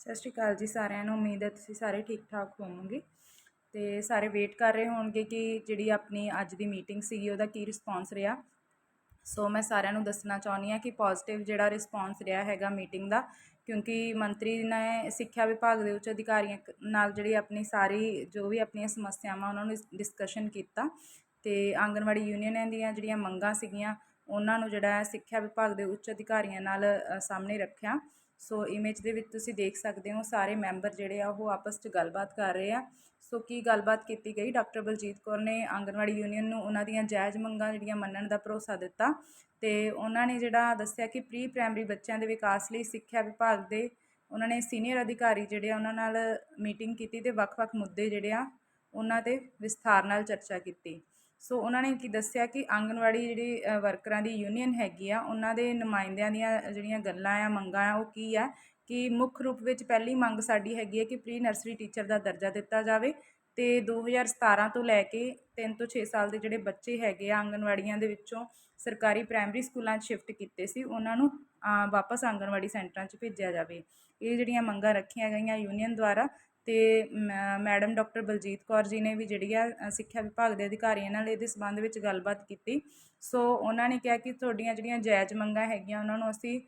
ਸਤਿ ਸ਼੍ਰੀ ਅਕਾਲ ਜੀ ਸਾਰਿਆਂ ਨੂੰ, ਉਮੀਦ ਹੈ ਤੁਸੀਂ ਸਾਰੇ ਠੀਕ ਠਾਕ ਹੋਵੋਗੇ। ਤੇ ਸਾਰੇ ਵੇਟ ਕਰ ਰਹੇ ਹੋਣਗੇ ਕਿ ਜਿਹੜੀ ਆਪਣੀ ਅੱਜ ਦੀ ਮੀਟਿੰਗ ਸੀਗੀ ਉਹਦਾ ਕੀ ਰਿਸਪੌਂਸ ਰਿਹਾ। ਸੋ ਮੈਂ ਸਾਰਿਆਂ ਨੂੰ ਦੱਸਣਾ ਚਾਹੁੰਦੀ ਹਾਂ ਕਿ ਪੋਜ਼ਿਟਿਵ ਜਿਹੜਾ ਰਿਸਪੌਂਸ ਰਿਹਾ ਹੈਗਾ ਮੀਟਿੰਗ ਦਾ, ਕਿਉਂਕਿ ਮੰਤਰੀ ਨੇ ਸਿੱਖਿਆ ਵਿਭਾਗ ਦੇ ਉੱਚ ਅਧਿਕਾਰੀਆਂ ਨਾਲ ਜਿਹੜੀ ਆਪਣੀ ਸਾਰੀ, ਜੋ ਵੀ ਆਪਣੀਆਂ ਸਮੱਸਿਆਵਾਂ ਉਹਨਾਂ ਨੂੰ ਡਿਸਕਸ਼ਨ ਕੀਤਾ। ਤੇ ਆਂਗਨਵਾੜੀ ਯੂਨੀਅਨਾਂ ਦੀਆਂ ਜਿਹੜੀਆਂ ਮੰਗਾਂ ਸੀਗੀਆਂ, ਉਹਨਾਂ ਨੂੰ ਜਿਹੜਾ ਸਿੱਖਿਆ ਵਿਭਾਗ ਦੇ ਉੱਚ ਅਧਿਕਾਰੀਆਂ ਨਾਲ ਸਾਹਮਣੇ ਰੱਖਿਆ। ਸੋ ਇਮੇਜ ਦੇ ਵਿੱਚ ਤੁਸੀਂ ਦੇਖ ਸਕਦੇ ਹੋ ਸਾਰੇ ਮੈਂਬਰ ਜਿਹੜੇ ਆ ਉਹ ਆਪਸ 'ਚ ਗੱਲਬਾਤ ਕਰ ਰਹੇ ਆ। ਸੋ ਕੀ ਗੱਲਬਾਤ ਕੀਤੀ ਗਈ? ਡਾਕਟਰ ਬਲਜੀਤ ਕੌਰ ਨੇ ਆਂਗਨਵਾੜੀ ਯੂਨੀਅਨ ਨੂੰ ਉਹਨਾਂ ਦੀਆਂ ਜਾਇਜ਼ ਮੰਗਾਂ ਜਿਹੜੀਆਂ ਮੰਨਣ ਦਾ ਭਰੋਸਾ ਦਿੱਤਾ ਤੇ ਉਹਨਾਂ ਨੇ ਜਿਹੜਾ ਦੱਸਿਆ ਕਿ ਪ੍ਰੀ ਪ੍ਰਾਇਮਰੀ ਬੱਚਿਆਂ ਦੇ ਵਿਕਾਸ ਲਈ ਸਿੱਖਿਆ ਵਿਭਾਗ ਦੇ ਉਹਨਾਂ ਨੇ ਸੀਨੀਅਰ ਅਧਿਕਾਰੀ ਜਿਹੜੇ ਆ ਉਹਨਾਂ ਨਾਲ ਮੀਟਿੰਗ ਕੀਤੀ ਤੇ ਵੱਖ-ਵੱਖ ਮੁੱਦੇ ਜਿਹੜੇ ਆ ਉਹਨਾਂ ਤੇ ਵਿਸਥਾਰ ਨਾਲ ਚਰਚਾ ਕੀਤੀ। ਸੋ ਉਹਨਾਂ ਨੇ ਕੀ ਦੱਸਿਆ ਕਿ ਆਂਗਨਵਾੜੀ ਜਿਹੜੀ ਵਰਕਰਾਂ ਦੀ ਯੂਨੀਅਨ ਹੈਗੀ ਆ, ਉਹਨਾਂ ਦੇ ਨੁਮਾਇੰਦਿਆਂ ਦੀਆਂ ਜਿਹੜੀਆਂ ਗੱਲਾਂ ਆ, ਮੰਗਾਂ ਆ, ਉਹ ਕੀ ਆ ਕਿ ਮੁੱਖ ਰੂਪ ਵਿੱਚ ਪਹਿਲੀ ਮੰਗ ਸਾਡੀ ਹੈਗੀ ਹੈ ਕਿ ਪ੍ਰੀ ਨਰਸਰੀ ਟੀਚਰ ਦਾ ਦਰਜਾ ਦਿੱਤਾ ਜਾਵੇ ਤੇ 2017 ਤੋਂ ਲੈ ਕੇ 3 ਤੋਂ 6 ਸਾਲ ਦੇ ਜਿਹੜੇ ਬੱਚੇ ਹੈਗੇ ਆ ਆਂਗਨਵਾੜੀਆਂ ਦੇ ਵਿੱਚੋਂ ਸਰਕਾਰੀ ਪ੍ਰਾਇਮਰੀ ਸਕੂਲਾਂ 'ਚ ਸ਼ਿਫਟ ਕੀਤੇ ਸੀ, ਉਹਨਾਂ ਨੂੰ ਵਾਪਸ ਆਂਗਨਵਾੜੀ ਸੈਂਟਰਾਂ 'ਚ ਭੇਜਿਆ ਜਾਵੇ। ਇਹ ਜਿਹੜੀਆਂ ਮੰਗਾਂ ਰੱਖੀਆਂ ਗਈਆਂ ਯੂਨੀਅਨ ਦੁਆਰਾ ਅਤੇ ਮ- ਮੈਡਮ ਡਾਕਟਰ ਬਲਜੀਤ ਕੌਰ ਜੀ ਨੇ ਵੀ ਜਿਹੜੀ ਆ ਸਿੱਖਿਆ ਵਿਭਾਗ ਦੇ ਅਧਿਕਾਰੀਆਂ ਨਾਲ ਇਹਦੇ ਸੰਬੰਧ ਵਿੱਚ ਗੱਲਬਾਤ ਕੀਤੀ। ਸੋ ਉਹਨਾਂ ਨੇ ਕਿਹਾ ਕਿ ਤੁਹਾਡੀਆਂ ਜਿਹੜੀਆਂ ਜਾਇਜ਼ ਮੰਗਾਂ ਹੈਗੀਆਂ, ਉਹਨਾਂ ਨੂੰ ਅਸੀਂ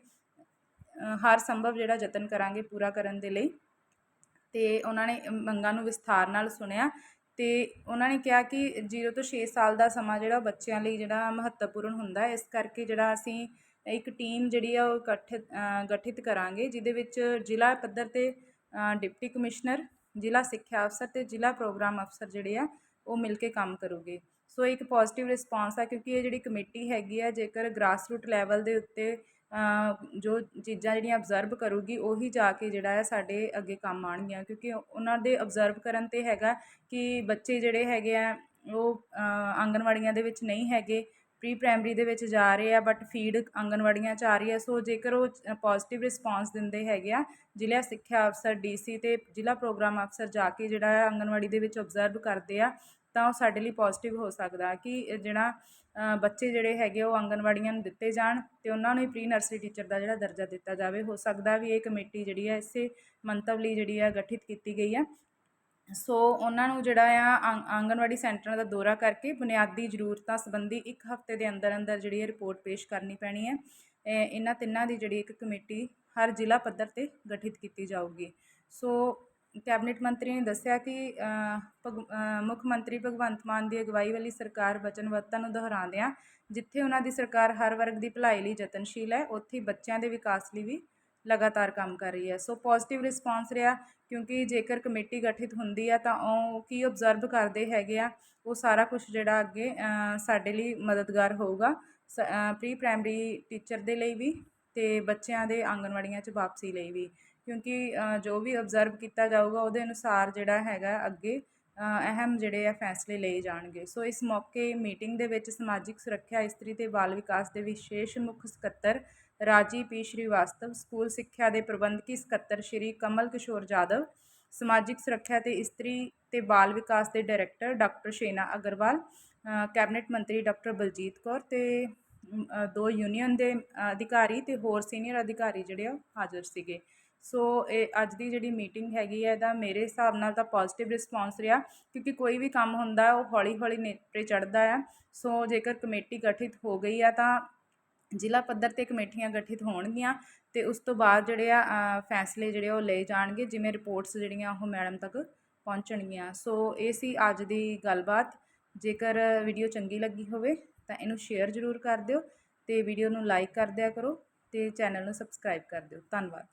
ਹਰ ਸੰਭਵ ਜਿਹੜਾ ਯਤਨ ਕਰਾਂਗੇ ਪੂਰਾ ਕਰਨ ਦੇ ਲਈ। ਅਤੇ ਉਹਨਾਂ ਨੇ ਮੰਗਾਂ ਨੂੰ ਵਿਸਥਾਰ ਨਾਲ ਸੁਣਿਆ ਅਤੇ ਉਹਨਾਂ ਨੇ ਕਿਹਾ ਕਿ 0 ਤੋਂ 6 ਸਾਲ ਦਾ ਸਮਾਂ ਜਿਹੜਾ ਉਹ ਬੱਚਿਆਂ ਲਈ ਜਿਹੜਾ ਮਹੱਤਵਪੂਰਨ ਹੁੰਦਾ ਇਸ ਕਰਕੇ ਜਿਹੜਾ ਅਸੀਂ ਇੱਕ ਟੀਮ ਜਿਹੜੀ ਆ ਉਹ ਗਠਿਤ ਗਠਿਤ ਕਰਾਂਗੇ, ਜਿਹਦੇ ਵਿੱਚ ਜ਼ਿਲ੍ਹਾ ਪੱਧਰ ਤੇ ਡਿਪਟੀ ਕਮਿਸ਼ਨਰ ਜ਼ਿਲ੍ਹਾ ਸਿੱਖਿਆ ਅਫਸਰ ਤੇ ਜ਼ਿਲ੍ਹਾ ਪ੍ਰੋਗਰਾਮ ਅਫਸਰ ਜਿਹੜੇ ਆ ਉਹ ਮਿਲ ਕੇ ਕੰਮ ਕਰੂਗੇ। ਸੋ ਇੱਕ ਪੋਜ਼ਿਟਿਵ ਰਿਸਪਾਂਸ ਆ ਕਿਉਂਕਿ ਇਹ ਜਿਹੜੀ ਕਮੇਟੀ ਹੈਗੀ ਆ ਜੇਕਰ ਗ੍ਰਾਸ ਰੂਟ ਲੈਵਲ ਦੇ ਉੱਤੇ ਜੋ ਚੀਜ਼ਾਂ ਜਿਹੜੀਆਂ ਅਬਜ਼ਰਵ ਕਰੂਗੀ ਉਹੀ ਜਾ ਕੇ ਜਿਹੜਾ ਹੈ ਸਾਡੇ ਅੱਗੇ ਕੰਮ ਆਉਣਗੀਆਂ। ਕਿਉਂਕਿ ਉਹਨਾਂ ਦੇ ਅਬਜ਼ਰਵ ਕਰਨ ਤੇ ਹੈਗਾ ਕਿ ਬੱਚੇ ਜਿਹੜੇ ਹੈਗੇ ਆ ਉਹ ਅ, ਆਂਗਨਵਾੜੀਆਂ ਦੇ ਵਿੱਚ ਨਹੀਂ ਹੈਗੇ ਪ੍ਰੀ ਪ੍ਰਾਇਮਰੀ ਦੇ ਵਿੱਚ ਜਾ ਰਹੇ ਆ ਬਟ ਫੀਡ ਆਂਗਨਵਾੜੀਆਂ 'ਚ ਆ ਰਹੀ ਹੈ ਸੋ ਜੇਕਰ ਉਹ ਪੋਜ਼ਿਟਿਵ ਰਿਸਪਾਂਸ ਦਿੰਦੇ ਹੈਗੇ ਆ, ਜ਼ਿਲ੍ਹਾ ਸਿੱਖਿਆ ਅਫਸਰ ਡੀਸੀ ਤੇ ਜ਼ਿਲ੍ਹਾ ਪ੍ਰੋਗਰਾਮ ਅਫਸਰ ਜਾ ਕੇ ਜਿਹੜਾ ਹੈ ਆਂਗਨਵਾੜੀ ਦੇ ਵਿੱਚ ਅਬਜ਼ਰਵ ਕਰਦੇ ਆ, ਤਾਂ ਉਹ ਸਾਡੇ ਲਈ ਪੋਜ਼ਿਟਿਵ ਹੋ ਸਕਦਾ ਕਿ ਜਿਹੜਾ ਬੱਚੇ ਜਿਹੜੇ ਹੈਗੇ ਉਹ ਆਂਗਨਵਾੜੀਆਂ ਨੂੰ ਦਿੱਤੇ ਜਾਣ ਤੇ ਉਹਨਾਂ ਨੂੰ ਹੀ ਪ੍ਰੀ ਨਰਸਰੀ ਟੀਚਰ ਦਾ ਜਿਹੜਾ ਦਰਜਾ ਦਿੱਤਾ ਜਾਵੇ। ਹੋ ਸਕਦਾ ਵੀ ਇਹ ਕਮੇਟੀ ਜਿਹੜੀ ਹੈ ਇਸੇ ਮੰਤਵ ਲਈ ਜਿਹੜੀ ਹੈ ਗਠਿਤ ਕੀਤੀ ਗਈ ਹੈ ਸੋ ਉਹਨਾਂ ਨੂੰ ਜਿਹੜਾ ਆ ਆਂਗ- ਆਂਗਣਵਾੜੀ ਸੈਂਟਰਾਂ ਦਾ ਦੌਰਾ ਕਰਕੇ ਬੁਨਿਆਦੀ ਜ਼ਰੂਰਤਾਂ ਸੰਬੰਧੀ ਇੱਕ ਹਫ਼ਤੇ ਦੇ ਅੰਦਰ ਅੰਦਰ ਜਿਹੜੀ ਇਹ ਰਿਪੋਰਟ ਪੇਸ਼ ਕਰਨੀ ਪੈਣੀ ਹੈ। ਇਹਨਾਂ ਤਿੰਨਾਂ ਦੀ ਜਿਹੜੀ ਇੱਕ ਕਮੇਟੀ ਹਰ ਜ਼ਿਲ੍ਹਾ ਪੱਧਰ ਤੇ ਗਠਿਤ ਕੀਤੀ ਜਾਊਗੀ। ਸੋ ਕੈਬਨਿਟ ਮੰਤਰੀ ਨੇ ਦੱਸਿਆ ਕਿ ਭਗ- ਮੁੱਖ ਮੰਤਰੀ ਭਗਵੰਤ ਮਾਨ ਦੀ ਅਗਵਾਈ ਵਾਲੀ ਸਰਕਾਰ ਵਚਨਬੱਧਤਾ ਨੂੰ ਦੁਹਰਾਉਂਦਿਆਂ, ਜਿੱਥੇ ਉਹਨਾਂ ਦੀ ਸਰਕਾਰ ਹਰ ਵਰਗ ਦੀ ਭਲਾਈ ਲਈ ਯਤਨਸ਼ੀਲ ਹੈ, ਉੱਥੇ ਬੱਚਿਆਂ ਦੇ ਵਿਕਾਸ ਲਈ ਵੀ ਲਗਾਤਾਰ ਕੰਮ ਕਰ ਰਹੀ ਹੈ। ਸੋ ਪੋਜ਼ਿਟਿਵ ਰਿਸਪਾਂਸ ਰਿਹਾ, ਕਿਉਂਕਿ ਜੇਕਰ ਕਮੇਟੀ ਗਠਿਤ ਹੁੰਦੀ ਆ, ਤਾਂ ਉਹ ਕੀ ਆਬਜ਼ਰਵ ਕਰਦੇ ਹੈਗੇ ਆ, ਉਹ ਸਾਰਾ ਕੁਝ ਜਿਹੜਾ ਅੱਗੇ ਸਾਡੇ ਲਈ ਮਦਦਗਾਰ ਹੋਊਗਾ। ਪ੍ਰੀ ਪ੍ਰਾਇਮਰੀ ਟੀਚਰ ਦੇ ਲਈ ਵੀ ਤੇ ਬੱਚਿਆਂ ਦੇ ਆਂਗਨਵਾੜੀਆਂ 'ਚ ਵਾਪਸੀ ਲਈ ਵੀ। ਕਿਉਂਕਿ ਜੋ ਵੀ ਆਬਜ਼ਰਵ ਕੀਤਾ ਜਾਊਗਾ, ਉਹਦੇ ਅਨੁਸਾਰ ਜਿਹੜਾ ਹੈਗਾ ਅੱਗੇ ਅਹਿਮ ਜਿਹੜੇ ਆ ਫੈਸਲੇ ਲਏ ਜਾਣਗੇ। ਸੋ ਇਸ ਮੌਕੇ ਮੀਟਿੰਗ ਦੇ ਵਿੱਚ ਸਮਾਜਿਕ ਸੁਰੱਖਿਆ, ਇਸਤਰੀ ਤੇ ਬਾਲ ਵਿਕਾਸ ਦੇ ਵਿਸ਼ੇਸ਼ ਮੁੱਖ ਸਕੱਤਰ ਰਾਜੀ ਪੀ ਸ਼੍ਰੀਵਾਸਤਵ, ਸਕੂਲ ਸਿੱਖਿਆ ਦੇ ਪ੍ਰਬੰਧਕੀ ਸਕੱਤਰ ਸ਼੍ਰੀ ਕਮਲ ਕਿਸ਼ੋਰ ਜਾਦਵ, ਸਮਾਜਿਕ ਸੁਰੱਖਿਆ ਤੇ ਇਸਤਰੀ ਤੇ ਬਾਲ ਵਿਕਾਸ ਦੇ director doctor Shena Agarwal cabinet ਮੰਤਰੀ ਡਾਕਟਰ ਬਲਜੀਤ ਕੌਰ ਤੇ ਦੋ ਯੂਨੀਅਨ ਦੇ ਅਧਿਕਾਰੀ ਤੇ ਹੋਰ ਸੀਨੀਅਰ ਅਧਿਕਾਰੀ ਜਿਹੜੇ ਆ ਉਹ ਹਾਜ਼ਰ ਸੀਗੇ। ਸੋ ਇਹ ਅੱਜ ਦੀ ਜਿਹੜੀ ਮੀਟਿੰਗ ਹੈਗੀ ਹੈ ਇਹਦਾ ਮੇਰੇ ਹਿਸਾਬ ਨਾਲ ਤਾਂ ਪੋਜ਼ਿਟਿਵ ਰਿਸਪਾਂਸ ਰਿਹਾ, ਕਿਉਂਕਿ ਕੋਈ ਵੀ ਕੰਮ ਹੁੰਦਾ, ਉਹ ਹੌਲੀ ਹੌਲੀ ਨੇਪਰੇ ਚੜ੍ਹਦਾ ਆ। ਸੋ ਜੇਕਰ ਕਮੇਟੀ ਗਠਿਤ ਹੋ ਗਈ ਆ, ਤਾਂ ਜ਼ਿਲ੍ਹਾ ਪੱਧਰ ਤੇ ਕਮੇਟੀਆਂ ਗਠਿਤ ਹੋਣਗੀਆਂ ਅਤੇ ਉਸ ਤੋਂ ਬਾਅਦ ਜਿਹੜੇ ਆ ਫੈਸਲੇ ਜਿਹੜੇ ਆ ਉਹ ਲਏ ਜਾਣਗੇ, ਜਿਵੇਂ ਰਿਪੋਰਟਸ ਜਿਹੜੀਆਂ ਉਹ ਮੈਡਮ ਤੱਕ ਪਹੁੰਚਣਗੀਆਂ। ਸੋ ਇਹ ਸੀ ਅੱਜ ਦੀ ਗੱਲਬਾਤ। ਜੇਕਰ ਵੀਡੀਓ ਚੰਗੀ ਲੱਗੀ ਹੋਵੇ ਤਾਂ ਇਹਨੂੰ ਸ਼ੇਅਰ ਜ਼ਰੂਰ ਕਰ ਦਿਓ ਅਤੇ ਵੀਡੀਓ ਨੂੰ ਲਾਈਕ ਕਰ ਦਿਆ ਕਰੋ ਅਤੇ ਚੈਨਲ ਨੂੰ ਸਬਸਕ੍ਰਾਈਬ ਕਰ ਦਿਓ। ਧੰਨਵਾਦ।